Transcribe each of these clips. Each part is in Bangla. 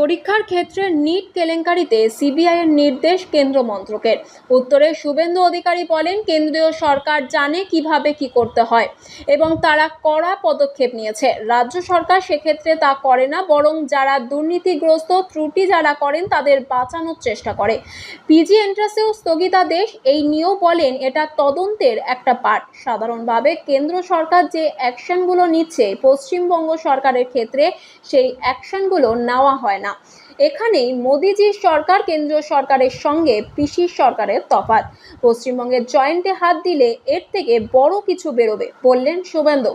পরীক্ষার ক্ষেত্রে নিট কেলেঙ্কারিতে সিবিআইয়ের নির্দেশ কেন্দ্র মন্ত্রকের। উত্তরে শুভেন্দু অধিকারী বলেন, কেন্দ্রীয় সরকার জানে কীভাবে কি করতে হয় এবং তারা কড়া পদক্ষেপ নিয়েছে। রাজ্য সরকার সেক্ষেত্রে তা করে না, বরং যারা দুর্নীতিগ্রস্ত, ত্রুটি যারা করেন, তাদের বাঁচানোর চেষ্টা করে। পিজি এন্ট্রাসেও স্থগিতাদেশ এই নিয়েও বলেন, এটা তদন্তের একটা পার্ট সাধারণভাবে কেন্দ্র সরকার যে অ্যাকশনগুলো নিচ্ছে, পশ্চিমবঙ্গ সরকারের ক্ষেত্রে সেই অ্যাকশনগুলো নেওয়া হয় না। এখানেই মোদিজির সরকার, কেন্দ্রীয় সরকারের সঙ্গে পিসির সরকারের তফাত পশ্চিমবঙ্গের জয়েন্টে হাত দিলে এর থেকে বড় কিছু বেরোবে, বললেন শুভেন্দু।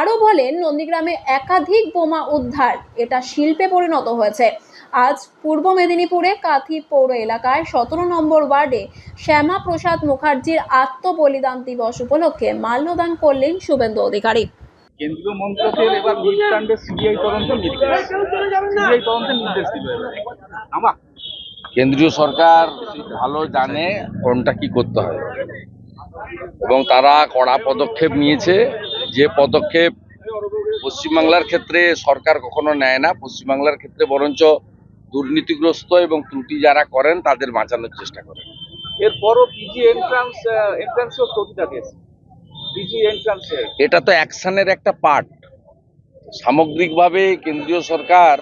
আরও বলেন, নন্দীগ্রামে একাধিক বোমা উদ্ধার, এটা শিল্পে পরিণত হয়েছে। আজ পূর্ব মেদিনীপুরে কাথি পৌর এলাকায় সতেরো নম্বর ওয়ার্ডে শ্যামা প্রসাদ মুখার্জির আত্মবলিদান দিবস উপলক্ষে মাল্যদান করলেন শুভেন্দু অধিকারী। কেন্দ্রীয় মন্ত্রকের এবার সিবিআই তদন্তের নির্দেশ। সিবিআই তদন্তের নির্দেশ দিল এবার। আমা। কেন্দ্রীয় সরকার ভালো জানে কোনটা কি করতে হয়। এবং তারা কড়া পদক্ষেপ নিয়েছে। যে পদক্ষেপ পশ্চিমবাংলার ক্ষেত্রে সরকার কখনো নেয় না পশ্চিমবাংলার ক্ষেত্রে বরঞ্চ দুর্নীতিগ্রস্ত এবং ত্রুটি যারা করেন তাদের বাঁচানোর চেষ্টা করেন। এরপরও পিজি এন্ট্রান্স এন্ট্রান্সও স্থগিতাদেশ। এটা তো অ্যাকশনের একটা পার্ট সামগ্রিকভাবে কেন্দ্রীয় সরকার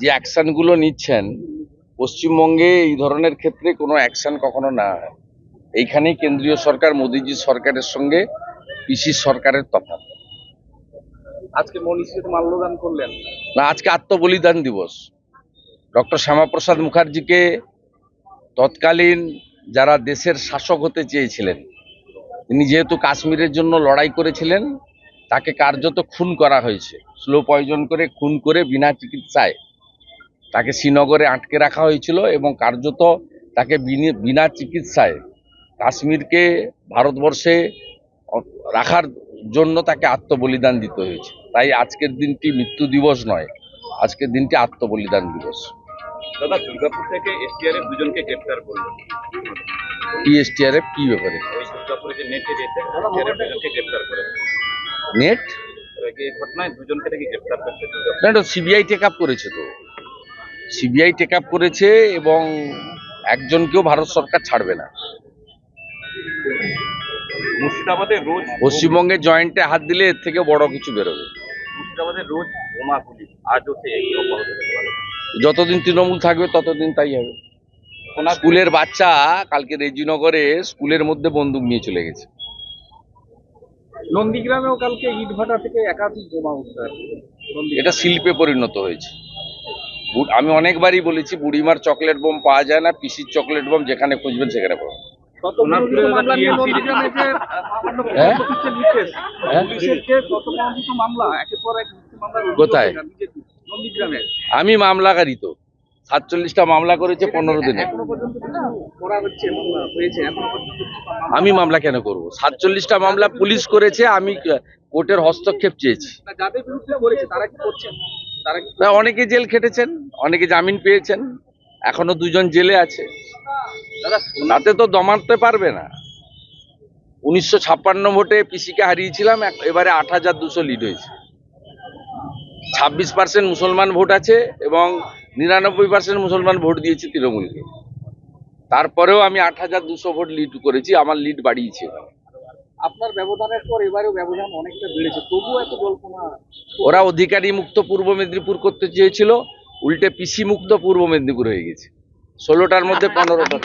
যে অ্যাকশনগুলো নিচ্ছেন পশ্চিমবঙ্গে এই ধরনের ক্ষেত্রে কোনো অ্যাকশন কখনো না হয়। এইখানেই কেন্দ্রীয় সরকার মোদীজি সরকারের সঙ্গে পিসির সরকারের তফাৎ। আজকে মনীষীতে মাল্যদান করলেন। না আজকে আত্মবলিদান দিবস। ডক্টর শ্যামাপ্রসাদ মুখার্জিকে তৎকালীন যারা দেশের শাসক হতে চেয়েছিলেন তিনি যেহেতু কাশ্মীরের জন্য লড়াই করেছিলেন তাকে কার্যত খুন করা হয়েছে। স্লো পয়জন করে খুন করে বিনা চিকিৎসায় তাকে শ্রীনগরে আটকে রাখা হয়েছিল এবং কার্যত তাকে বিনি- চিকিৎসায় কাশ্মীরকে ভারতবর্ষে রাখার জন্য তাকে আত্মবলিদান দিতে হয়েছে। তাই আজকের দিনটি মৃত্যু দিবস নয় আজকের দিনটি আত্মবলিদান দিবস। দাদা দুর্গাপুর থেকে এসটিআরএফ দুজনকে গ্রেপ্তার করল। কি এসটিআরএফ? কি ব্যাপারে? ওই দুর্গাপুরে নেটে দুজনকে গ্রেপ্তার করে। নেট? এই ঘটনায় দুজনকে নাকি গ্রেপ্তার করছে? না এটা সিবিআই টেক আপ করেছে তো। সিবিআই টেক আপ করেছে এবং একজনকেও ভারত সরকার ছাড়বে না। মুর্শিদাবাদে রোজ পশ্চিমবঙ্গের জয়েন্টে হাত দিলে এর থেকে বড় কিছু বেরোবে। মুর্শিদাবাদে রোজ বোমা গুলি। আজও সে যতদিন তৃণমূল থাকবে ততদিন তাই হবে। স্কুলের বাচ্চা কালকে রেজিনগরে স্কুলের মধ্যে বন্দুক নিয়ে চলে গেছে। নন্দীগ্রামেও কালকে ইটভাটা থেকে একাধিক বোমা উদ্ধার। এটা শিল্পে পরিণত হয়েছে। আমি অনেকবারই বলেছি বুড়িমার চকলেট বোম পাওয়া যায় না পিসির চকলেট বোম যেখানে খুঁজবেন সেখানে পাবেন। হ্যাঁ? হ্যাঁ? কোথায়? আমি মামলাকারী তো। সাতচল্লিশটা মামলা করেছে পনেরো দিনে। আমি মামলা কেন করব? সাতচল্লিশটা মামলা পুলিশ করেছে, আমি কোর্টের হস্তক্ষেপ চেয়েছি। অনেকে জেল খেটেছেন, অনেকে জামিন পেয়েছেন, এখনও দুজন জেলে আছে। তাতে তো দমাতে পারবে না। উনিশশো ছাপ্পান্ন ভোটে পিসিকে হারিয়েছিলাম এবারে আট হাজার দুশো লিড হয়েছে। ছাব্বিশ পার্সেন্ট মুসলমান ভোট আছে এবং নিরানব্বই পার্সেন্ট মুসলমান ভোট দিয়েছে তৃণমূলকে। তারপরেও আমি আট হাজার দুশো ভোট লিড করেছি আমার লিড বাড়িয়েছে। আপনার ব্যবধানের পর এবারেও ব্যবধান অনেকটা বেড়েছে তবুও এত জল্পনা ওরা অধিকারী মুক্ত পূর্ব মেদিনীপুর করতে চেয়েছিল উল্টে পিসি মুক্ত পূর্ব মেদিনীপুর হয়ে গেছে। ষোলোটার মধ্যে পনেরোটা।